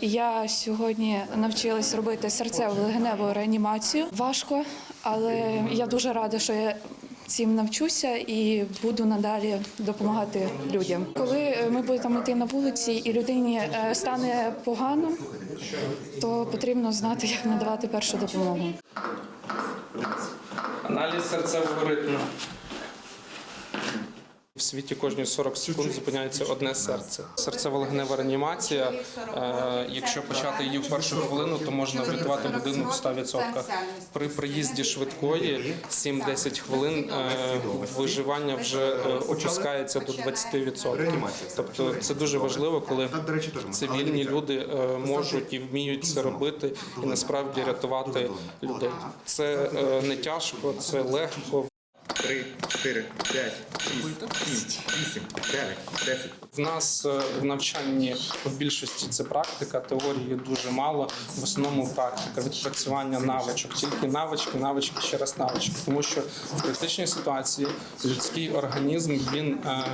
Я сьогодні навчилась робити серцево легеневу реанімацію. Важко, але я дуже рада, що я цим навчуся і буду надалі допомагати людям. Коли ми будемо йти на вулиці і людині е, стане погано, то потрібно знати, як надавати першу допомогу. Аналіз серцевого ритму. В світі кожні 40 секунд зупиняється одне серце. Серцево-легенева реанімація. е, Якщо почати її в першу хвилину, то можна врятувати людину в 100%. При приїзді швидкої 7-10 хвилин е, виживання вже е, опускається до 20%. Тобто це дуже важливо, коли цивільні люди можуть і вміють це робити і насправді рятувати людей. Це не тяжко, це легко. Три, чотири, п'ять, шість, сім, вісім, дев'ять, десять. В нас е, в навчанні в більшості це практика, теорії дуже мало. В основному практика, відпрацювання навичок, тільки навички, навички, ще раз навички. Тому що в критичній ситуації людський організм він е,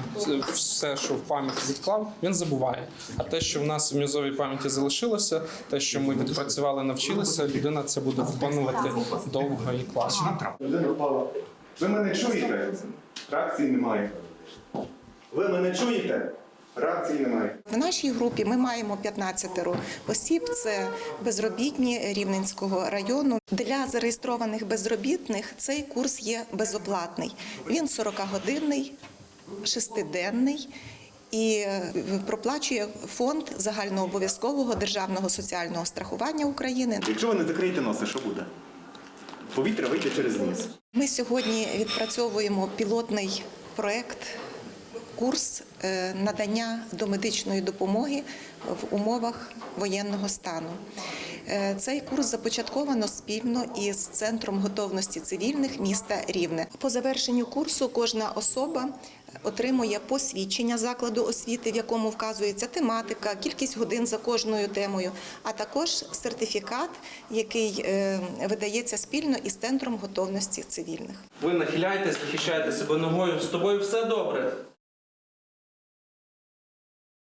все, що в пам'яті відклав, він забуває. А те, що в нас в м'язовій пам'яті залишилося, те, що ми відпрацювали, навчилися, людина це буде виконувати довго і класно. Людина впала. Ви мене чуєте? Реакції немає. Ви мене чуєте? Реакції немає. В нашій групі ми маємо 15 осіб. Це безробітні Рівненського району. Для зареєстрованих безробітних цей курс є безоплатний. Він 40-годинний, шестиденний. І е, проплачує фонд загальнообов'язкового державного соціального страхування України. Якщо ви не закриєте носа, що буде? Повітря вийде через ніс. Ми сьогодні відпрацьовуємо пілотний проект, курс е, надання домедичної допомоги в умовах воєнного стану. Е, Цей курс започатковано спільно із центром готовності цивільних міста Рівне. По завершенню курсу кожна особа отримує посвідчення закладу освіти, в якому вказується тематика, кількість годин за кожною темою, а також сертифікат, який е, видається спільно із центром готовності цивільних. Ви нахиляєтесь, захищаєте себе ногою. З тобою все добре.